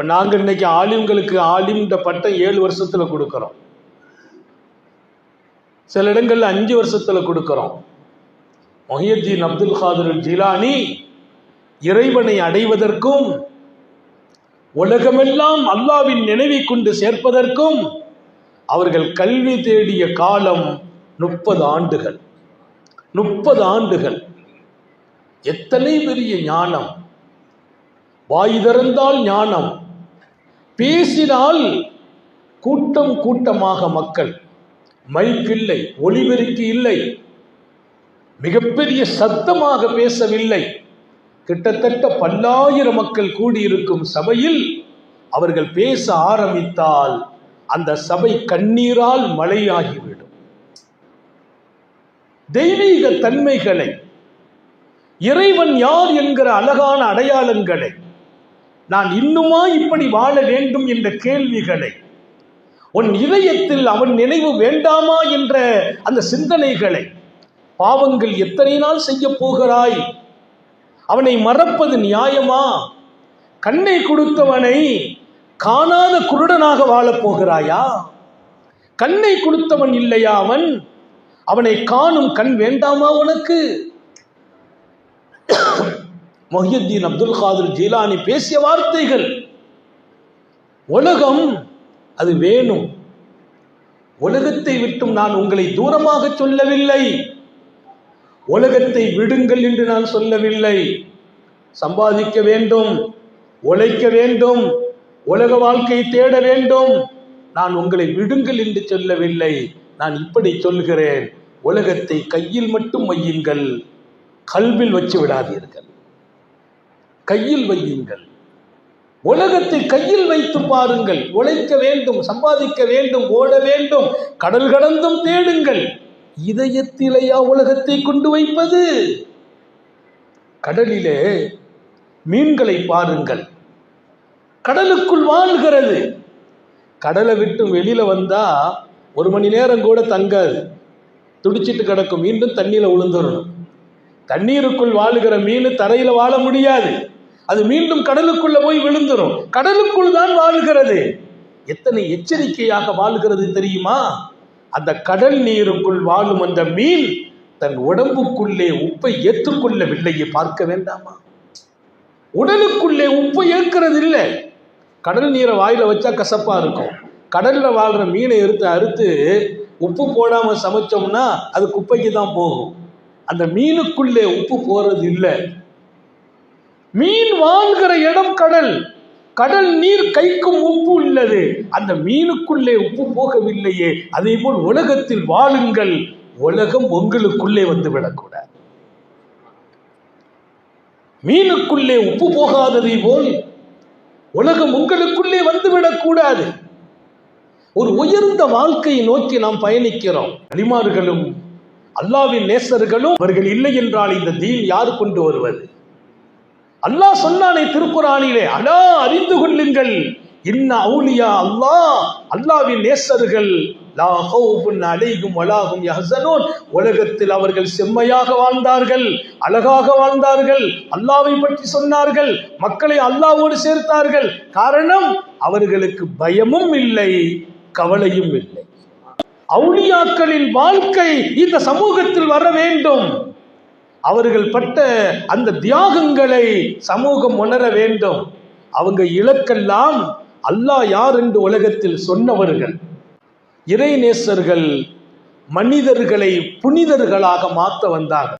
இப்போ நாங்கள் இன்னைக்கு ஆலிம்களுக்கு ஆலிம்ன்ற பட்டம் ஏழு வருஷத்தில் கொடுக்குறோம். சில இடங்களில் அஞ்சு வருஷத்தில் கொடுக்குறோம். மொஹியத்தீன் அப்துல் காதர் ஜிலானி இறைவனை அடைவதற்கும் உலகமெல்லாம் அல்லாவின் நினைவை கொண்டு சேர்ப்பதற்கும் அவர்கள் கல்வி தேடிய காலம் முப்பது ஆண்டுகள். முப்பது ஆண்டுகள். எத்தனை பெரிய ஞானம்? வாய் திறந்தால் ஞானம். பேசினால் கூட்டம் கூட்டமாக மக்கள் மைக் இல்லை ஒளிபெருக்கி இல்லை மிகப்பெரிய சத்தமாக பேசவில்லை. கிட்டத்தட்ட பல்லாயிரம் மக்கள் கூடியிருக்கும் சபையில் அவர்கள் பேச ஆரம்பித்தால் அந்த சபை கண்ணீரால் மழையாகிவிடும். தெய்வீக தன்மைகளை இறைவன் யார் என்கிற அழகான அடையாளங்களை நான் இன்னுமா இப்படி வாழ வேண்டும் என்ற கேள்விகளை உன் இதயத்தில் அவன் நினைவு வேண்டாமா என்ற அந்த சிந்தனைகளை பாவங்கள் எத்தனை நாள் செய்ய போகிறாய்? அவனை மறப்பது நியாயமா? கண்ணை கொடுத்தவனை காணாத குருடனாக வாழப் போகிறாயா? கண்ணை கொடுத்தவன் இல்லையா அவன்? அவனை காணும் கண் வேண்டாமா உனக்கு? மொஹியுத்தீன் அப்துல் காதிர் ஜீலானி பேசிய வார்த்தைகள். உலகம் அது வேணும். உலகத்தை விட்டும் நான் உங்களை தூரமாக சொல்லவில்லை. உலகத்தை விடுங்கள் என்று நான் சொல்லவில்லை. சம்பாதிக்க வேண்டும் உழைக்க வேண்டும் உலக வாழ்க்கையை தேட வேண்டும். நான் உங்களை விடுங்கள் என்று சொல்லவில்லை. நான் இப்படி சொல்கிறேன். உலகத்தை கையில் மட்டும் வையுங்கள். கல்வில் வச்சு விடாதீர்கள். கையில் வையுங்கள். உலகத்தை கையில் வைத்து பாருங்கள். உழைக்க வேண்டும் சம்பாதிக்க வேண்டும் ஓட வேண்டும் கடல் கடந்தும் தேடுங்கள். இதயத்திலேயா உலகத்தை கொண்டு வைப்பது? கடலிலே மீன்களை பாருங்கள். கடலுக்குள் வாழ்கிறது. கடலை விட்டு வெளியில வந்தா ஒரு மணி நேரம் கூட தங்காது. துடிச்சிட்டு கிடக்கும். மீண்டும் தண்ணியில விழுந்துடணும் தண்ணீருக்குள் வாழுகிற மீன் தரையில வாழ முடியாது. அது மீண்டும் கடலுக்குள்ள போய் விழுந்துரும். கடலுக்குள் தான் வாழ்கிறது. எத்தனை எச்சரிக்கையாக வாழ்கிறது தெரியுமா? அந்த கடல் நீருக்குள் வாழும் அந்த மீன் தன் உடம்புக்குள்ளே உப்பை ஏற்றுக்கொள்ளவில்லையே பார்க்க வேண்டாமா? உடலுக்குள்ளே உப்பை ஏற்கிறது இல்லை. கடல் நீரை வாயில வச்சா கசப்பா இருக்கும். கடல்ல வாழ்ற மீனை எடுத்து அறுத்து உப்பு போடாம சமைச்சோம்னா அது குப்பைக்கு தான் போகும். அந்த மீனுக்குள்ளே உப்பு போறது இல்லை. மீன் வாழ்கிற இடம் கடல். கடல் நீர் கைக்கும் உப்பு உள்ளது. அந்த மீனுக்குள்ளே உப்பு போகவில்லையே. அதே போல் உலகத்தில் வாழுங்கள். உலகம் உங்களுக்குள்ளே வந்து விடக்கூடாது மீனுக்குள்ளே உப்பு போகாததை போல் உலகம் உங்களுக்குள்ளே வந்துவிடக்கூடாது. ஒரு உயர்ந்த வாழ்க்கையை நோக்கி நாம் பயணிக்கிறோம். அலிமார்களும் அல்லாவின் நேசர்களும் அவர்கள் இல்லை என்றால் இந்த தீன் யார் கொண்டு வருவது? அல்லாஹ் சொன்னானே திருக்குறானிலே அடா அறிந்து கொள்ளுங்கள். இன்ன அவுலியா அல்லாஹ் அல்லாவின் நேசர்கள் லா ஹவுஃபுன் அலைஹிம் வலாஹும் யஹ்சனூன். உலகத்தில் அவர்கள் செம்மையாக வாழ்ந்தார்கள் அழகாக வாழ்ந்தார்கள் அல்லாவை பற்றி சொன்னார்கள் மக்களை அல்லாவோடு சேர்த்தார்கள். காரணம் அவர்களுக்கு பயமும் இல்லை கவலையும் இல்லை. அவுளியாக்களின் வாழ்க்கை இந்த சமூகத்தில் வர வேண்டும். அவர்கள் பட்ட அந்த தியாகங்களை சமூகம் உணர வேண்டும். அவங்க இலக்கெல்லாம் அல்லாஹ் யார் என்று உலகத்தில் சொன்னவர்கள். இறைநேசர்கள் மனிதர்களை புனிதர்களாக மாற்ற வந்தார்கள்.